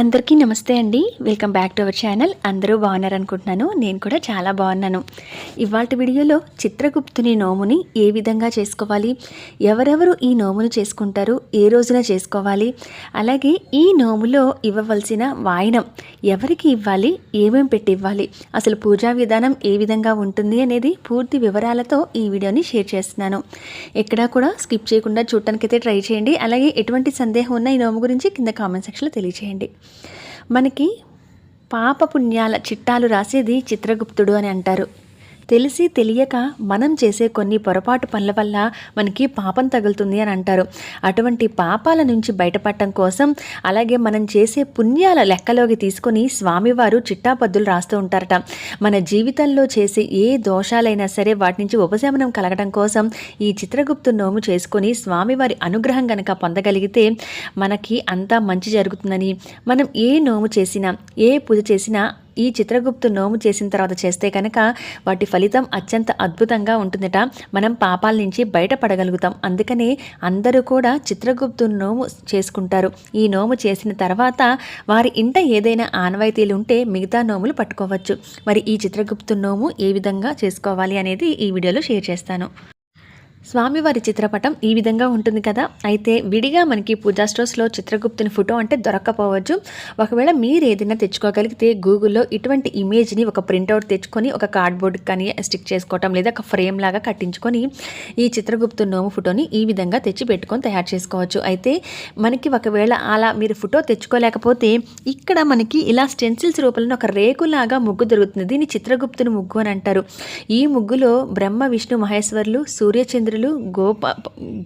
అందరికీ నమస్తే అండి. Welcome back to our channel అందరూ బాగున్నారు అనుకుంటున్నాను నేను కూడా చాలా బాగున్నాను. ఇవాళ వీడియోలో చిత్రగుప్తుని నోముని ఏ విధంగా చేసుకోవాలి? ఎవరెవరు ఈ నోమును చేసుకుంటారు? ఏ రోజున చేసుకోవాలి? అలాగే ఈ నోములో ఇవ్వవలసిన వాయినం ఎవరికి ఇవ్వాలి? ఏమేమి పెట్టి ఇవ్వాలి? అసలు పూజా విధానం ఏ విధంగా ఉంటుంది అనేది పూర్తి వివరాలతో ఈ వీడియోని షేర్ చేస్తున్నాను. ఎక్కడా కూడా స్కిప్ చేయకుండా చూడటానికైతే ట్రై చేయండి. అలాగే ఎటువంటి సందేహం ఉన్న ఈ నోము గురించి కింద కామెంట్ సెక్షన్లో తెలియచేయండి. మనకి పాప పుణ్యాల చిట్టాలు రాసేది చిత్రగుప్తుడు అని అంటారు. తెలిసి తెలియక మనం చేసే కొన్ని పొరపాటు పనుల వల్ల మనకి పాపం తగులుతుంది అని అంటారు. అటువంటి పాపాల నుంచి బయటపడటం కోసం అలాగే మనం చేసే పుణ్యాల లెక్కలోకి తీసుకొని స్వామివారు చిట్టాపద్దులు రాస్తూ ఉంటారట. మన జీవితంలో చేసే ఏ దోషాలైనా సరే వాటి నుంచి ఉపశమనం కలగడం కోసం ఈ చిత్రగుప్తు నోము చేసుకొని స్వామివారి అనుగ్రహం గనక పొందగలిగితే మనకి అంతా మంచి జరుగుతుందని. మనం ఏ నోము చేసినా ఏ పూజ చేసినా ఈ చిత్రగుప్తు నోము చేసిన తర్వాత చేస్తే కనుక వాటి ఫలితం అత్యంత అద్భుతంగా ఉంటుందట. మనం పాపాల నుంచి బయటపడగలుగుతాం. అందుకనే అందరూ కూడా చిత్రగుప్తు నోము చేసుకుంటారు. ఈ నోము చేసిన తర్వాత వారి ఇంట ఏదైనా ఆనవాయితీలు ఉంటే మిగతా నోములు పట్టుకోవచ్చు. మరి ఈ చిత్రగుప్తు నోము ఏ విధంగా చేసుకోవాలి అనేది ఈ వీడియోలో షేర్ చేస్తాను. స్వామివారి చిత్రపటం ఈ విధంగా ఉంటుంది కదా. అయితే విడిగా మనకి పూజా స్టోర్స్లో చిత్రగుప్తుని ఫోటో అంటే దొరక్కపోవచ్చు. ఒకవేళ మీరు ఏదైనా తెచ్చుకోగలిగితే గూగుల్లో ఇటువంటి ఇమేజ్ని ఒక ప్రింట్అవుట్ తెచ్చుకొని ఒక కార్డ్బోర్డ్ కానీ స్టిక్ చేసుకోవటం లేదా ఒక ఫ్రేమ్ లాగా కట్టించుకొని ఈ చిత్రగుప్తు నోము ఫోటోని ఈ విధంగా తెచ్చి పెట్టుకొని తయారు చేసుకోవచ్చు. అయితే మనకి ఒకవేళ అలా మీరు ఫోటో తెచ్చుకోలేకపోతే ఇక్కడ మనకి ఇలా స్టెన్సిల్స్ రూపంలో ఒక రేకులాగా ముగ్గు దొరుకుతుంది. దీన్ని చిత్రగుప్తుని ముగ్గు అని అంటారు. ఈ ముగ్గులో బ్రహ్మ విష్ణు మహేశ్వరులు సూర్యచంద్రులు గో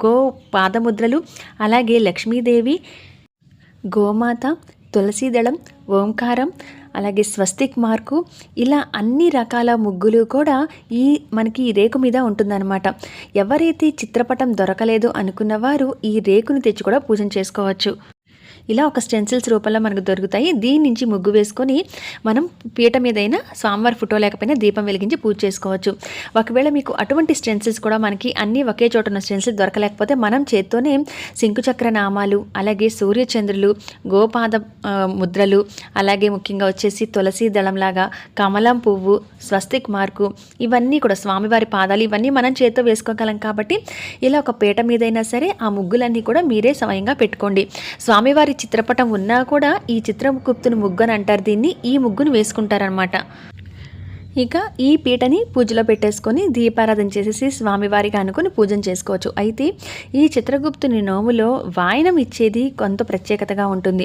గో పాదముద్రలు అలాగే లక్ష్మీదేవి గోమాత తులసీదళం ఓంకారం అలాగే స్వస్తిక్ మార్కు ఇలా అన్ని రకాల ముగ్గులు కూడా ఈ మనకి ఈ రేకు మీద ఉంటుందన్నమాట. ఎవరైతే చిత్రపటం దొరకలేదు అనుకున్న వారు ఈ రేకుని తెచ్చి కూడా పూజ చేసుకోవచ్చు. ఇలా ఒక స్టెన్సిల్స్ రూపంలో మనకు దొరుకుతాయి. దీని నుంచి ముగ్గు వేసుకొని మనం పీట మీదైనా స్వామివారి ఫోటో లేకపోయినా దీపం వెలిగించి పూజ చేసుకోవచ్చు. ఒకవేళ మీకు అటువంటి స్టెన్సిల్స్ కూడా మనకి అన్నీ ఒకే చోట ఉన్న స్టెన్సిల్ దొరకలేకపోతే మనం చేత్తోనే శంకుచక్ర నామాలు అలాగే సూర్యచంద్రులు గోపాద ముద్రలు అలాగే ముఖ్యంగా వచ్చేసి తులసి దళంలాగా కమలం పువ్వు స్వస్తిక్ మార్కు ఇవన్నీ కూడా స్వామివారి పాదాలు ఇవన్నీ మనం చేత్తో వేసుకోగలం కాబట్టి ఇలా ఒక పీట మీదైనా సరే ఆ ముగ్గులన్నీ కూడా మీరే స్వయంగా పెట్టుకోండి. స్వామివారి చిత్రపటం ఉన్నా కూడా ఈ చిత్రగుప్తుని ముగ్గు అని అంటారు. దీన్ని ఈ ముగ్గును వేసుకుంటారనమాట ఇక ఈ పీటని పూజలో పెట్టేసుకొని దీపారాధన చేసేసి స్వామివారికి అనుకుని పూజన చేసుకోవచ్చు. అయితే ఈ చిత్రగుప్తుని నోములో వాయనం ఇచ్చేది కొంత ప్రత్యేకతగా ఉంటుంది.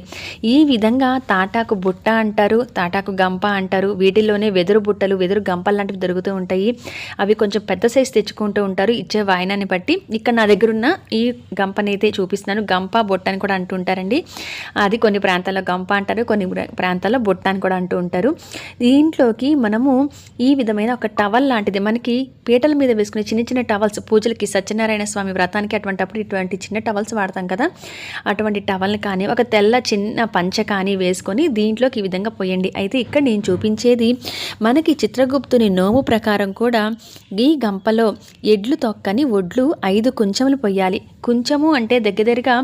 ఈ విధంగా తాటాకు బుట్ట అంటారు తాటాకు గంప అంటారు. వీటిల్లోనే వెదురు బుట్టలు వెదురు గంపలు లాంటివి దొరుకుతూ ఉంటాయి. అవి కొంచెం పెద్ద సైజు తెచ్చుకుంటూ ఉంటారు. ఇచ్చే వాయనాన్ని బట్టి ఇక్కడ నా దగ్గర ఉన్న ఈ గంపని అయితే చూపిస్తున్నాను. గంప బొట్ట అని కూడా అంటుంటారండి. అది కొన్ని ప్రాంతాల్లో గంప అంటారు కొన్ని ప్రాంతాల్లో బొట్ట అని కూడా అంటూ ఉంటారు. దీంట్లోకి మనము ఈ విధమైన ఒక టవల్ లాంటిది. మనకి పీటల మీద వేసుకునే చిన్న చిన్న టవల్స్ పూజలకి సత్యనారాయణ స్వామి వ్రతానికి అటువంటిప్పుడు ఇటువంటి చిన్న టవల్స్ వాడతాం కదా. అటువంటి టవల్ని కానీ ఒక తెల్ల చిన్న పంచ కానీ వేసుకొని దీంట్లోకి ఈ విధంగా పోయండి. అయితే ఇక్కడ నేను చూపించేది మనకి చిత్రగుప్తుని నోము ప్రకారం కూడా ఈ గంపలో ఎడ్లు తొక్కని ఒడ్లు ఐదు కుంచములు పొయ్యాలి కుంచము అంటే దగ్గర దగ్గరగా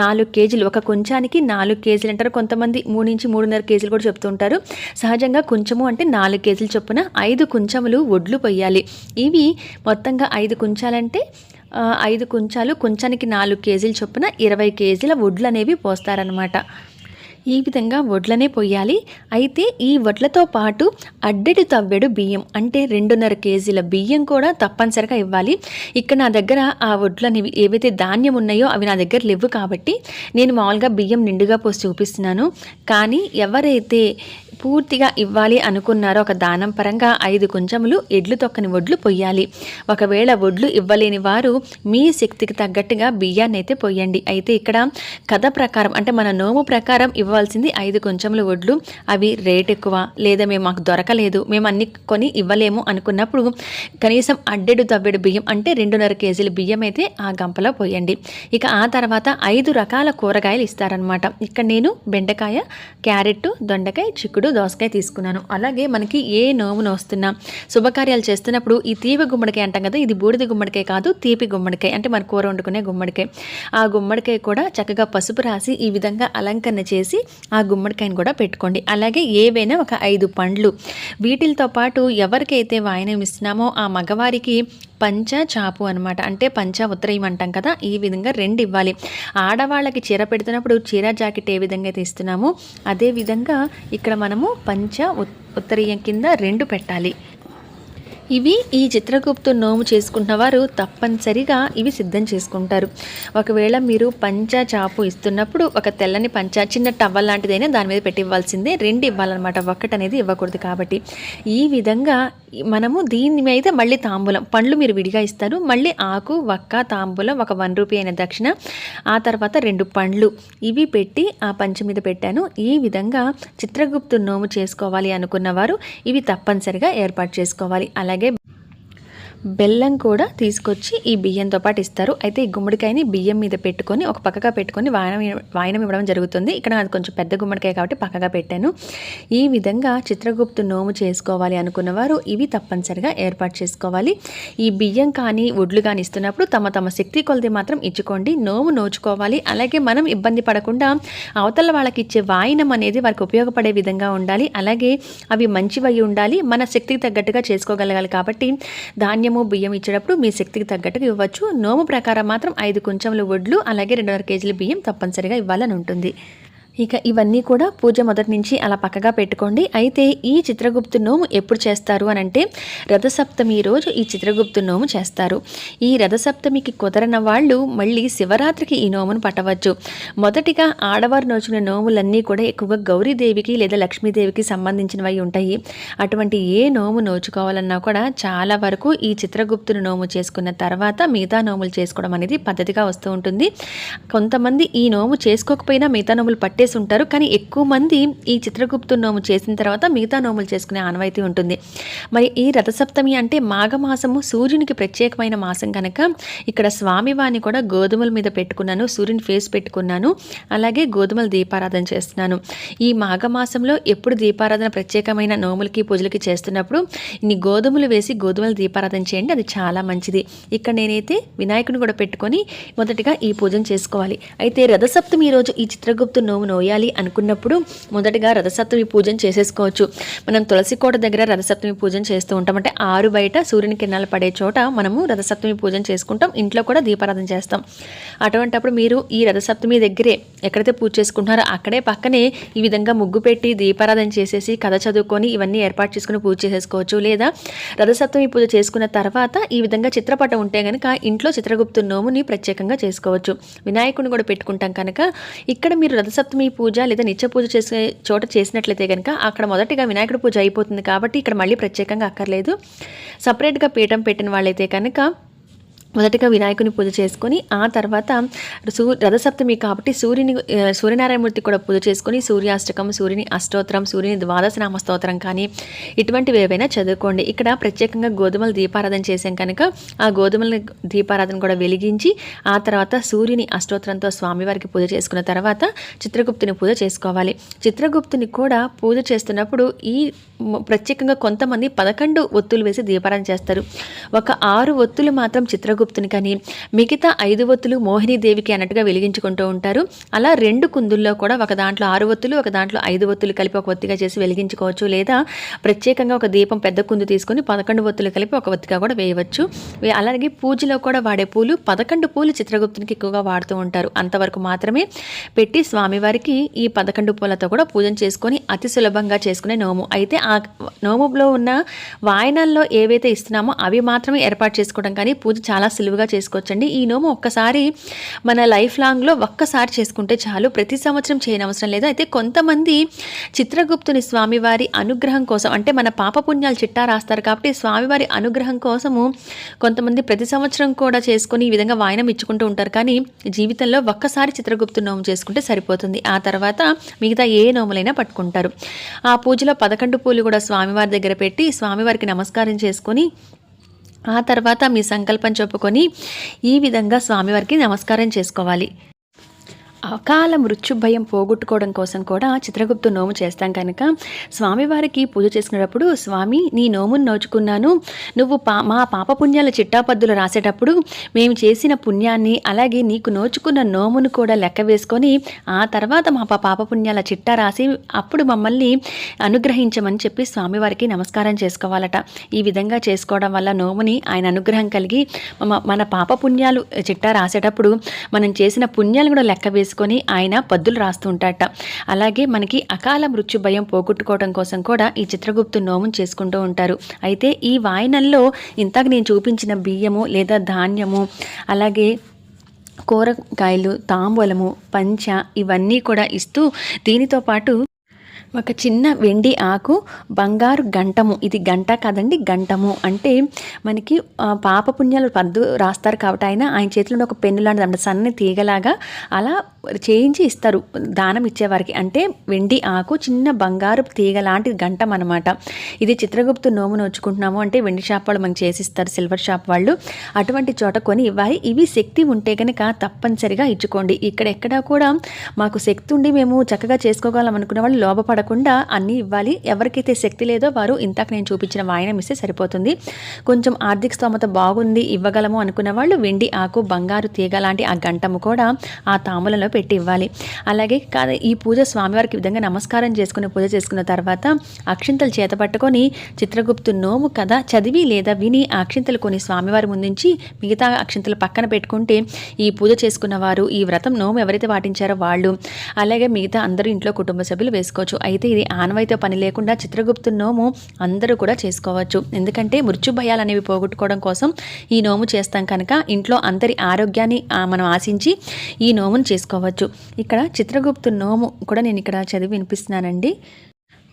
నాలుగు కేజీలు. ఒక కుంచానికి నాలుగు కేజీలు అంటారు కొంతమంది. మూడు నుంచి మూడున్నర కేజీలు కూడా చెప్తుంటారు సహజంగా కుంచము అంటే నాలుగు కేజీలు చొప్పున ఐదు కుంచములు ఒడ్లు పొయ్యాలి. ఇవి మొత్తంగా ఐదు కుంచాలంటే ఐదు కుంచాలు కుంచానికి నాలుగు కేజీలు చొప్పున ఇరవై కేజీల వడ్లు అనేవి పోస్తారనమాట ఈ విధంగా వడ్లనే పొయ్యాలి అయితే ఈ వడ్లతో పాటు అడ్డటి తవ్వెడు బియ్యం అంటే రెండున్నర కేజీల బియ్యం కూడా తప్పనిసరిగా ఇవ్వాలి. ఇక్కడ నా దగ్గర ఆ వడ్లని ఏవైతే ధాన్యం ఉన్నాయో అవి నా దగ్గర లేవు కాబట్టి నేను మామూలుగా బియ్యం నిండుగా పోసి చూపిస్తున్నాను. కానీ ఎవరైతే పూర్తిగా ఇవ్వాలి అనుకున్నారో ఒక దానం పరంగా ఐదు కొంచెములు ఎడ్లు తొక్కని వడ్లు పొయ్యాలి. ఒకవేళ వడ్లు ఇవ్వలేని వారు మీ శక్తికి తగ్గట్టుగా బియ్యాన్ని అయితే పొయ్యండి అయితే ఇక్కడ కథ ప్రకారం అంటే మన నోము ప్రకారం ఇవ్వాల్సింది ఐదు కొంచెముల వడ్లు. అవి రేట్ ఎక్కువ లేదా మేము మాకు దొరకలేదు మేము అన్ని కొని ఇవ్వలేము అనుకున్నప్పుడు కనీసం అడ్డెడు తవ్వెడు బియ్యం అంటే రెండున్నర కేజీల బియ్యం అయితే ఆ గంపలో పోయండి. ఇక ఆ తర్వాత ఐదు రకాల కూరగాయలు ఇస్తారనమాట ఇక్కడ నేను బెండకాయ క్యారెట్ దొండకాయ చిక్కుడు దోసకాయ తీసుకున్నాను. అలాగే మనకి ఏ నోమును వస్తున్నా శుభకార్యాలు చేస్తున్నప్పుడు ఈ తీపి గుమ్మడికాయ అంటాం కదా ఇది బూడిద గుమ్మడికాయ కాదు తీపి గుమ్మడికాయ. అంటే మన కూర వండుకునే గుమ్మడికాయ. ఆ గుమ్మడికాయ కూడా చక్కగా పసుపు రాసి ఈ విధంగా అలంకరణ చేసి ఆ గుమ్మడికాయని కూడా పెట్టుకోండి. అలాగే ఏవైనా ఒక ఐదు పండ్లు. వీటితో పాటు ఎవరికైతే వాయనం ఇస్తున్నామో ఆ మగవారికి పంచ చాపు అనమాట అంటే పంచ ఉత్తరయం అంటాం కదా ఈ విధంగా రెండు ఇవ్వాలి. ఆడవాళ్ళకి చీర పెడుతున్నప్పుడు చీర జాకెట్ ఏ విధంగా అయితే ఇస్తున్నామో అదే విధంగా ఇక్కడ మనము పంచ ఉత్- ఉత్తరీయం కింద రెండు పెట్టాలి. ఇవి ఈ చిత్రగుప్తు నోము చేసుకుంటున్న వారు తప్పనిసరిగా ఇవి సిద్ధం చేసుకుంటారు. ఒకవేళ మీరు పంచా చాపు ఇస్తున్నప్పుడు ఒక తెల్లని పంచా చిన్న టవల్ లాంటిదైనా దాని మీద పెట్టి ఇవ్వాల్సిందే రెండు ఇవ్వాలన్నమాట. ఒక్కటి అనేది ఇవ్వకూడదు కాబట్టి. ఈ విధంగా మనము దీని మీద మళ్ళీ తాంబూలం పండ్లు మీరు విడిగా ఇస్తారు. మళ్ళీ ఆకు వక్క తాంబూలం ఒక వన్ రూపీ అయిన దక్షిణ ఆ తర్వాత రెండు పండ్లు. ఇవి పెట్టి ఆ పంచ మీద పెట్టాను. ఈ విధంగా చిత్రగుప్తు నోము చేసుకోవాలి అనుకున్నవారు ఇవి తప్పనిసరిగా ఏర్పాటు చేసుకోవాలి. అలాగే sebagai బెల్లం కూడా తీసుకొచ్చి ఈ బియ్యంతో పాటు ఇస్తారు. అయితే ఈ గుమ్మడికాయని బియ్యం మీద పెట్టుకొని ఒక పక్కగా పెట్టుకొని వాయనం వాయనం ఇవ్వడం జరుగుతుంది. ఇక్కడ అది కొంచెం పెద్ద గుమ్మడికాయ కాబట్టి పక్కగా పెట్టాను. ఈ విధంగా చిత్రగుప్తు నోము చేసుకోవాలి అనుకున్న వారు ఇవి తప్పనిసరిగా ఏర్పాటు చేసుకోవాలి. ఈ బియ్యం కానీ వడ్లు కానీ ఇస్తున్నప్పుడు తమ తమ శక్తి కొలది మాత్రం ఇచ్చుకోండి. నోము నోచుకోవాలి. అలాగే మనం ఇబ్బంది పడకుండా అవతల వాళ్ళకి ఇచ్చే వాయినం అనేది వారికి ఉపయోగపడే విధంగా ఉండాలి. అలాగే అవి మంచివై ఉండాలి. మన శక్తికి తగ్గట్టుగా చేసుకోగలగాలి కాబట్టి ధాన్యం ధాన్యము బియ్యం ఇచ్చేటప్పుడు మీ శక్తికి తగ్గట్టుగా ఇవ్వచ్చు. నోము ప్రకారం మాత్రం ఐదు కొంచెంలు వడ్లు అలాగే రెండున్నర కేజీల బియ్యం తప్పనిసరిగా ఇవ్వాలని ఉంటుంది. ఇక ఇవన్నీ కూడా పూజ మొదటి నుంచి అలా పక్కగా పెట్టుకోండి. అయితే ఈ చిత్రగుప్తు నోము ఎప్పుడు చేస్తారు అని అంటే రథసప్తమి రోజు ఈ చిత్రగుప్తు నోము చేస్తారు. ఈ రథసప్తమికి కుదరన వాళ్ళు మళ్ళీ శివరాత్రికి ఈ నోమును పట్టవచ్చు. మొదటిగా ఆడవారు నోచిన నోములన్నీ కూడా ఎక్కువగా గౌరీదేవికి లేదా లక్ష్మీదేవికి సంబంధించినవి ఉంటాయి. అటువంటి ఏ నోము నోచుకోవాలన్నా కూడా చాలా వరకు ఈ చిత్రగుప్తును నోము చేసుకున్న తర్వాత మిగతా నోములు చేసుకోవడం అనేది పద్ధతిగా వస్తూ ఉంటుంది. కొంతమంది ఈ నోము చేసుకోకపోయినా మిగతా నోములు పట్టే పెట్టేసి ఉంటారు. కానీ ఎక్కువ మంది ఈ చిత్రగుప్తు నోము చేసిన తర్వాత మిగతా నోములు చేసుకునే ఆనవాయితీ ఉంటుంది. మరి ఈ రథసప్తమి అంటే మాఘమాసము సూర్యునికి ప్రత్యేకమైన మాసం కనుక ఇక్కడ స్వామివారిని కూడా గోధుమల మీద పెట్టుకున్నాను సూర్యుని ఫేస్ పెట్టుకున్నాను అలాగే గోధుమల దీపారాధన చేస్తున్నాను. ఈ మాఘమాసంలో ఎప్పుడు దీపారాధన ప్రత్యేకమైన నోములకి పూజలకి చేస్తున్నప్పుడు ఇన్ని గోధుమలు వేసి గోధుమల దీపారాధన చేయండి అది చాలా మంచిది. ఇక్కడ నేనైతే వినాయకుని కూడా పెట్టుకొని మొదటిగా ఈ పూజను చేసుకోవాలి. అయితే రథసప్తమి రోజు ఈ చిత్రగుప్తు నోము నోయాలి అనుకున్నప్పుడు మొదటగా రథసప్తమి పూజను చేసేసుకోవచ్చు. మనం తులసి కోట దగ్గర రథసప్తమి పూజను చేస్తూ ఉంటాం. అంటే ఆరు బయట సూర్యుని కిరణాలు పడే చోట మనము రథసప్తమి పూజను చేసుకుంటాం. ఇంట్లో కూడా దీపారాధన చేస్తాం. అటువంటప్పుడు మీరు ఈ రథసప్తమి దగ్గరే ఎక్కడైతే పూజ చేసుకుంటున్నారో అక్కడే పక్కనే ఈ విధంగా ముగ్గు పెట్టి దీపారాధన చేసేసి కథ చదువుకొని ఇవన్నీ ఏర్పాటు చేసుకుని పూజ చేసేసుకోవచ్చు. లేదా రథసప్తమి పూజ చేసుకున్న తర్వాత ఈ విధంగా చిత్రపటం ఉంటే కనుక ఇంట్లో చిత్రగుప్తు నోముని ప్రత్యేకంగా చేసుకోవచ్చు. వినాయకుని కూడా పెట్టుకుంటాం కనుక. ఇక్కడ మీరు రథసప్తమి పూజ లేదా నిత్య పూజ చేసే చోట చేసినట్లయితే కనుక అక్కడ మొదటిగా వినాయకుడి పూజ అయిపోతుంది కాబట్టి ఇక్కడ మళ్ళీ ప్రత్యేకంగా అక్కర్లేదు. సపరేట్గా పీఠం పెట్టిన వాళ్ళైతే కనుక మొదటగా వినాయకుని పూజ చేసుకొని ఆ తర్వాత సూ రథసప్తమి కాబట్టి సూర్యుని సూర్యనారాయణమూర్తి కూడా పూజ చేసుకొని సూర్యాష్టకం సూర్యుని అష్టోత్తరం సూర్యుని ద్వాదశ నామ స్తోత్రం కానీ ఇటువంటివి ఏవైనా చదువుకోండి. ఇక్కడ ప్రత్యేకంగా గోధుమల దీపారాధన చేసాం కనుక ఆ గోధుమల దీపారాధన కూడా వెలిగించి ఆ తర్వాత సూర్యుని అష్టోత్తరంతో స్వామివారికి పూజ చేసుకున్న తర్వాత చిత్రగుప్తుని పూజ చేసుకోవాలి. చిత్రగుప్తుని కూడా పూజ చేస్తున్నప్పుడు ఈ ప్రత్యేకంగా కొంతమంది పదకొండు ఒత్తులు వేసి దీపారాధన చేస్తారు. ఒక ఆరు ఒత్తులు మాత్రం చిత్రగుప్తుని కానీ మిగతా ఐదు ఒత్తులు మోహినీదేవికి అన్నట్టుగా వెలిగించుకుంటూ ఉంటారు. అలా రెండు కుందుల్లో కూడా ఒక దాంట్లో ఆరు ఒత్తులు ఒక దాంట్లో ఐదు ఒత్తులు కలిపి ఒక ఒత్తిగా చేసి వెలిగించుకోవచ్చు. లేదా ప్రత్యేకంగా ఒక దీపం పెద్ద కుందు తీసుకొని పదకొండు ఒత్తులు కలిపి ఒక ఒత్తిగా కూడా వేయవచ్చు. అలాగే పూజలో కూడా వాడే పూలు పదకొండు పూలు చిత్రగుప్తునికి ఎక్కువగా వాడుతూ ఉంటారు. అంతవరకు మాత్రమే పెట్టి స్వామివారికి ఈ పదకొండు పూలతో కూడా పూజను చేసుకొని అతి సులభంగా చేసుకునే నోము. అయితే ఆ నోములో ఉన్న వాయనాల్లో ఏవైతే ఇస్తున్నామో అవి మాత్రమే ఏర్పాటు చేసుకోవడం కానీ పూజ చాలా సులువుగా చేసుకోవచ్చండి. ఈ నోము ఒక్కసారి మన లైఫ్ లాంగ్లో ఒక్కసారి చేసుకుంటే చాలు. ప్రతి సంవత్సరం చేయనవసరం లేదు. అయితే కొంతమంది చిత్రగుప్తుని స్వామివారి అనుగ్రహం కోసం అంటే మన పాపపుణ్యాలు చిట్టా రాస్తారు కాబట్టి స్వామివారి అనుగ్రహం కోసము కొంతమంది ప్రతి సంవత్సరం కూడా చేసుకొని ఈ విధంగా వాయనం ఇచ్చుకుంటూ ఉంటారు. కానీ జీవితంలో ఒక్కసారి చిత్రగుప్తు నోము చేసుకుంటే సరిపోతుంది. ఆ తర్వాత మిగతా ఏ నోములైనా పట్టుకుంటారు. ఆ పూజలో పదకొండు పూలు కూడా స్వామివారి దగ్గర పెట్టి స్వామివారికి నమస్కారం చేసుకొని ఆ తర్వాత మీ సంకల్పం చెప్పుకొని ఈ విధంగా స్వామివారికి నమస్కారం చేసుకోవాలి. అకాల మృత్యు భయం పోగొట్టుకోవడం కోసం కూడా చిత్రగుప్తు నోము చేస్తాం కనుక స్వామివారికి పూజ చేసుకునేటప్పుడు స్వామి నీ నోమును నోచుకున్నాను. నువ్వు పా మా పాప పుణ్యాల చిట్టాపద్దులు రాసేటప్పుడు మేము చేసిన పుణ్యాన్ని అలాగే నీకు నోచుకున్న నోమును కూడా లెక్క వేసుకొని ఆ తర్వాత మా పాపపుణ్యాల పాప పుణ్యాల చిట్టా రాసి అప్పుడు మమ్మల్ని అనుగ్రహించమని చెప్పి స్వామివారికి నమస్కారం చేసుకోవాలట. ఈ విధంగా చేసుకోవడం వల్ల నోముని ఆయన అనుగ్రహం కలిగి మన పాప పుణ్యాలు చిట్టా రాసేటప్పుడు మనం చేసిన పుణ్యాలు కూడా లెక్క వేసుకొని ఆయన పద్దులు రాస్తూ అలాగే మనకి అకాల మృత్యు భయం పోగొట్టుకోవడం కోసం కూడా ఈ చిత్రగుప్తు నోమం చేసుకుంటూ ఉంటారు. అయితే ఈ వాయనంలో ఇంతకు నేను చూపించిన బియ్యము లేదా ధాన్యము అలాగే కూరగాయలు తాంబూలము పంచ ఇవన్నీ కూడా ఇస్తూ దీనితో పాటు ఒక చిన్న వెండి ఆకు బంగారు గంటము. ఇది గంట కాదండి గంటము. అంటే మనకి పాప పుణ్యాలు పద్దు రాస్తారు కాబట్టి ఆయన ఆయన చేతిలో ఒక పెన్ను లాంటిది అంటే సన్న తీగలాగా అలా చేయించి ఇస్తారు దానం ఇచ్చేవారికి అంటే వెండి ఆకు చిన్న బంగారు తీగ లాంటి గంటం అనమాట ఇది చిత్రగుప్తు నోము నోచుకుంటున్నాము. అంటే వెండి షాప్ వాళ్ళు మనకి చేసిస్తారు సిల్వర్ షాప్ వాళ్ళు. అటువంటి చోట కొని ఇవ్వాలి. ఇవి శక్తి ఉంటే కనుక తప్పనిసరిగా ఇచ్చుకోండి. ఇక్కడ ఎక్కడా కూడా మాకు శక్తి ఉండి మేము చక్కగా చేసుకోగలం అనుకునే వాళ్ళు లోపపడకుండా అన్నీ ఇవ్వాలి. ఎవరికైతే శక్తి లేదో వారు ఇంతకు నేను చూపించిన వాయనం ఇస్తే సరిపోతుంది. కొంచెం ఆర్థిక స్తోమత బాగుంది ఇవ్వగలము అనుకున్న వాళ్ళు వెండి ఆకు బంగారు తీగ లాంటి ఆ గంటము కూడా ఆ తాములలో పెట్టి ఇవ్వాలి. అలాగే కాదు ఈ పూజ స్వామివారికి విధంగా నమస్కారం చేసుకుని పూజ చేసుకున్న తర్వాత అక్షింతలు చేత పట్టుకొని చిత్రగుప్తు నోము కథ చదివి లేదా విని ఆ అక్షింతలు కొని స్వామివారి ముందుంచి మిగతా అక్షింతలు పక్కన పెట్టుకుంటే ఈ పూజ చేసుకున్న వారు ఈ వ్రతం నోము ఎవరైతే పాటించారో వాళ్ళు అలాగే మిగతా అందరూ ఇంట్లో కుటుంబ సభ్యులు వేసుకోవచ్చు. అయితే ఇది ఆనవాయితీ పని లేకుండా చిత్రగుప్తు నోము అందరూ కూడా చేసుకోవచ్చు. ఎందుకంటే మృత్యు భయాలు అనేవి పోగొట్టుకోవడం కోసం ఈ నోము చేస్తాం కనుక ఇంట్లో అందరి ఆరోగ్యాన్ని మనం ఆశించి ఈ నోమును చేసుకోవచ్చు. ఇక్కడ చిత్రగుప్తు నోము కూడా నేను ఇక్కడ చదివి వినిపిస్తున్నానండి.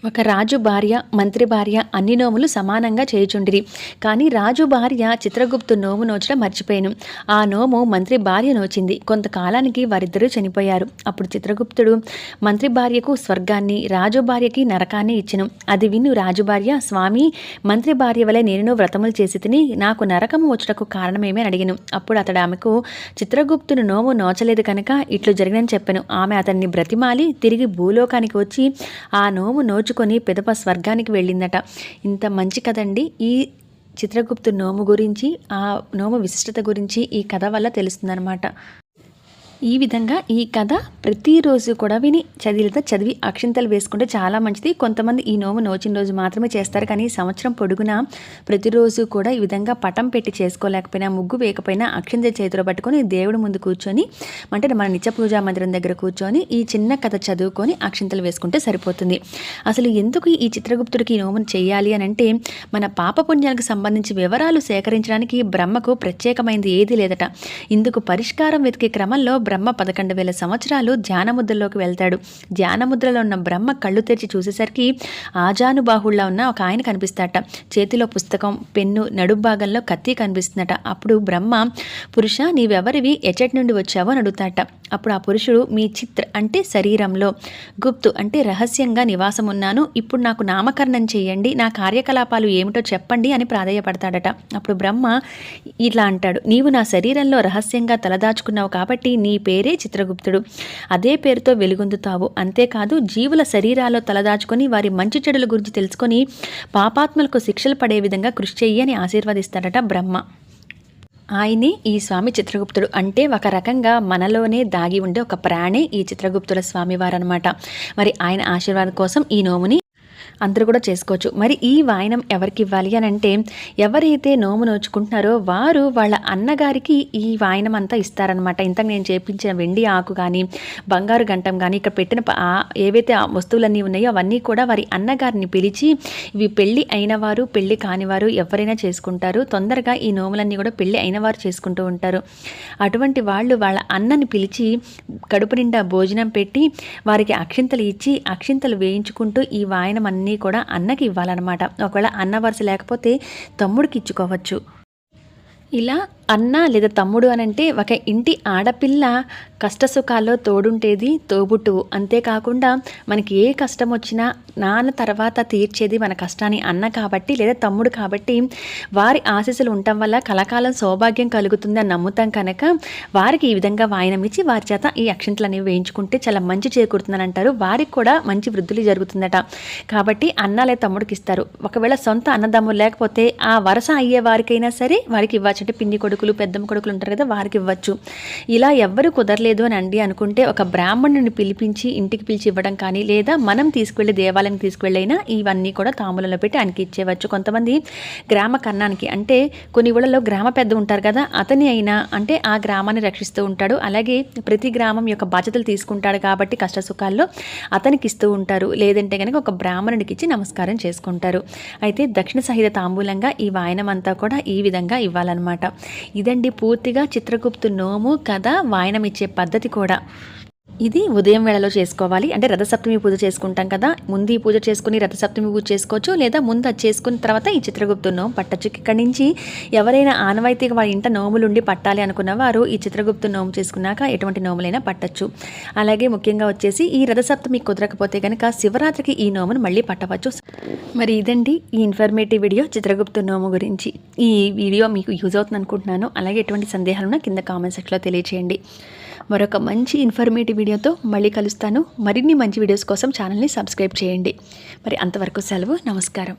ఒక రాజు భార్య మంత్రి భార్య అన్ని నోములు సమానంగా చేయుచుండిరి. కానీ రాజు భార్య చిత్రగుప్తు నోము నోచడం మర్చిపోయాను. ఆ నోము మంత్రి భార్య నోచింది. కొంతకాలానికి వారిద్దరూ చనిపోయారు. అప్పుడు చిత్రగుప్తుడు మంత్రి భార్యకు స్వర్గాన్ని రాజు భార్యకి నరకాన్ని ఇచ్చెను. అది విను రాజు భార్య స్వామి మంత్రి భార్య వలె నేను వ్రతములు చేసి తిని నాకు నరకము వచ్చుటకు కారణమేమని అడిగాను. అప్పుడు అతడు ఆమెకు చిత్రగుప్తును నోము నోచలేదు కనుక ఇట్లు జరిగినని చెప్పాను. ఆమె అతన్ని బ్రతిమాలి తిరిగి భూలోకానికి వచ్చి ఆ నోము నోచు నోచుకొని పిదప స్వర్గానికి వెళ్ళిందట. ఇంత మంచి కదండి ఈ చిత్రగుప్తు నోము గురించి ఆ నోము విశిష్టత గురించి ఈ కథ వల్ల తెలుస్తుందన్నమాట. ఈ విధంగా ఈ కథ ప్రతిరోజు కూడా విని చదివిత చదివి అక్షింతలు వేసుకుంటే చాలా మంచిది. కొంతమంది ఈ నోము నోచిన రోజు మాత్రమే చేస్తారు. కానీ సంవత్సరం పొడుగునా ప్రతిరోజు కూడా ఈ విధంగా పటం పెట్టి చేసుకోలేకపోయినా ముగ్గు వేయకపోయినా అక్షింత చేతిలో పట్టుకొని దేవుడి ముందు కూర్చొని అంటే మన నిత్య పూజా మందిరం దగ్గర కూర్చొని ఈ చిన్న కథ చదువుకొని అక్షింతలు వేసుకుంటే సరిపోతుంది. అసలు ఎందుకు ఈ చిత్రగుప్తుడికి ఈ నోమును చేయాలి అని అంటే మన పాపపుణ్యాలకు సంబంధించి వివరాలు సేకరించడానికి బ్రహ్మకు ప్రత్యేకమైనది ఏది లేదట. ఇందుకు పరిష్కారం వెతికే క్రమంలో బ్రహ్మ పదకొండు వేల సంవత్సరాలు ధ్యానముద్రలోకి వెళ్తాడు. ధ్యానముద్రలో ఉన్న బ్రహ్మ కళ్ళు తెరిచి చూసేసరికి ఆజానుబాహుళ్ళా ఉన్న ఒక ఆయన కనిపిస్తాట. చేతిలో పుస్తకం పెన్ను నడుం భాగంలో కత్తి కనిపిస్తుందట. అప్పుడు బ్రహ్మ పురుష నీవెవరివి? ఎచ్చటి నుండి వచ్చావో? అని అడుగుతాట. అప్పుడు ఆ పురుషుడు మీ చిత్ర అంటే శరీరంలో. గుప్తు అంటే రహస్యంగా నివాసం ఉన్నాను ఇప్పుడు నాకు నామకరణం చేయండి. నా కార్యకలాపాలు ఏమిటో చెప్పండి అని ప్రాధేయపడతాడట. అప్పుడు బ్రహ్మ ఇట్లా అంటాడు. నీవు నా శరీరంలో రహస్యంగా తలదాచుకున్నావు కాబట్టి నీ పేరే చిత్రగుప్తుడు. అదే పేరుతో వెలుగొందుతావు. అంతేకాదు జీవుల శరీరాల్లో తలదాచుకొని వారి మంచి చెడుల గురించి తెలుసుకొని పాపాత్మలకు శిక్షలు పడే విధంగా కృషి చెయ్యి అని ఆశీర్వదిస్తాడట బ్రహ్మ. ఆయనే ఈ స్వామి చిత్రగుప్తుడు. అంటే ఒక రకంగా మనలోనే దాగి ఉండే ఒక ప్రాణే ఈ చిత్రగుప్తుల స్వామివారు అనమాట మరి ఆయన ఆశీర్వాదం కోసం ఈ నోముని అందరూ కూడా చేసుకోవచ్చు. మరి ఈ వాయనం ఎవరికి ఇవ్వాలి అని అంటే ఎవరైతే నోము నోచుకుంటున్నారో వారు వాళ్ళ అన్నగారికి ఈ వాయనం అంతా ఇస్తారనమాట ఇంతకు నేను చేపించిన వెండి ఆకు కానీ బంగారు గంటం కానీ ఇక్కడ పెట్టిన ఏవైతే వస్తువులన్నీ ఉన్నాయో అవన్నీ కూడా వారి అన్నగారిని పిలిచి ఇవి పెళ్ళి అయినవారు పెళ్ళి కానివారు ఎవరైనా చేసుకుంటారు. తొందరగా ఈ నోములన్నీ కూడా పెళ్ళి అయినవారు చేసుకుంటూ ఉంటారు. అటువంటి వాళ్ళు వాళ్ళ అన్నని పిలిచి కడుపు నిండా భోజనం పెట్టి వారికి అక్షింతలు ఇచ్చి అక్షింతలు వేయించుకుంటూ ఈ వాయనం అన్నీ కూడా అన్నకి ఇవ్వాలన్నమాట. ఒకవేళ అన్న వరుస లేకపోతే తమ్ముడికి ఇచ్చుకోవచ్చు. ఇలా అన్న లేదా తమ్ముడు అని అంటే ఒక ఇంటి ఆడపిల్ల కష్టసుఖాల్లో తోడుంటేది తోబుట్టువు. అంతేకాకుండా మనకి ఏ కష్టం వచ్చినా నాన్న తర్వాత తీర్చేది మన కష్టాన్ని అన్న కాబట్టి లేదా తమ్ముడు కాబట్టి వారి ఆశీస్సులు ఉండటం వల్ల కలకాలం సౌభాగ్యం కలుగుతుందని నమ్ముతాం కనుక వారికి ఈ విధంగా వాయనం ఇచ్చి వారి చేత ఈ అక్షంతలు అనేవి వేయించుకుంటే చాలా మంచి చేకూరుతుందని అంటారు. వారికి కూడా మంచి వృద్ధులు జరుగుతుందట. కాబట్టి అన్న లేదా తమ్ముడికి ఇస్తారు. ఒకవేళ సొంత అన్నదమ్ములు లేకపోతే ఆ వరస అయ్యే వారికైనా సరే వారికి ఇవ్వచ్చు అంటే పిన్ని కొడుకులు పెద్దమ్మ కొడుకులు ఉంటారు కదా వారికి ఇవ్వచ్చు. ఇలా ఎవ్వరు కుదరలేదు అని అండి అనుకుంటే ఒక బ్రాహ్మణుని పిలిపించి ఇంటికి పిలిచి ఇవ్వడం కానీ లేదా మనం తీసుకువెళ్ళి దేవాలయం తీసుకువెళ్ళైనా ఇవన్నీ కూడా తాములలో పెట్టి ఆయనకి ఇచ్చేవచ్చు కొంతమంది గ్రామ కన్నానికి అంటే కొన్ని ఊళ్ళలో గ్రామ పెద్ద ఉంటారు కదా అతని అయినా అంటే ఆ గ్రామాన్ని రక్షిస్తూ ఉంటాడు. అలాగే ప్రతి గ్రామం యొక్క బాధ్యతలు తీసుకుంటాడు కాబట్టి కష్ట సుఖాల్లో అతనికి ఇస్తూ ఉంటారు. లేదంటే కనుక ఒక బ్రాహ్మణుడికి ఇచ్చి నమస్కారం చేసుకుంటారు. అయితే దక్షిణ సహిత తాంబూలంగా ఈ వాయనం అంతా కూడా ఈ విధంగా ఇవ్వాలన్నమాట. ఇదండి పూర్తిగా చిత్రగుప్తు నోము కథ వాయనమిచ్చే పద్ధతి కూడా. ఇది ఉదయం వేళలో చేసుకోవాలి. అంటే రథసప్తమి పూజ చేసుకుంటాం కదా. ముందు ఈ పూజ చేసుకుని రథసప్తమి పూజ చేసుకోవచ్చు. లేదా ముందు అది చేసుకున్న తర్వాత ఈ చిత్రగుప్తు నోము పట్టచ్చు ఇక్కడి నుంచి ఎవరైనా ఆనవాయితీగా వారి ఇంట నోములు ఉండి పట్టాలి అనుకున్న వారు ఈ చిత్రగుప్తు నోము చేసుకున్నాక ఎటువంటి నోములైనా పట్టచ్చు. అలాగే ముఖ్యంగా వచ్చేసి ఈ రథసప్తమి కుదరకపోతే కనుక శివరాత్రికి ఈ నోమును మళ్ళీ పట్టవచ్చు. మరి ఇదండి ఈ ఇన్ఫర్మేటివ్ వీడియో చిత్రగుప్తు నోము గురించి. ఈ వీడియో మీకు యూజ్ అవుతుంది అనుకుంటున్నాను అలాగే ఎటువంటి సందేహాలను కింద కామెంట్ సెక్షన్లో తెలియచేయండి. మరొక మంచి ఇన్ఫర్మేటివ్ వీడియోతో మళ్ళీ కలుస్తాను. మరిన్ని మంచి వీడియోస్ కోసం ఛానల్ని సబ్స్క్రైబ్ చేయండి. మరి అంతవరకు సెలవు నమస్కారం.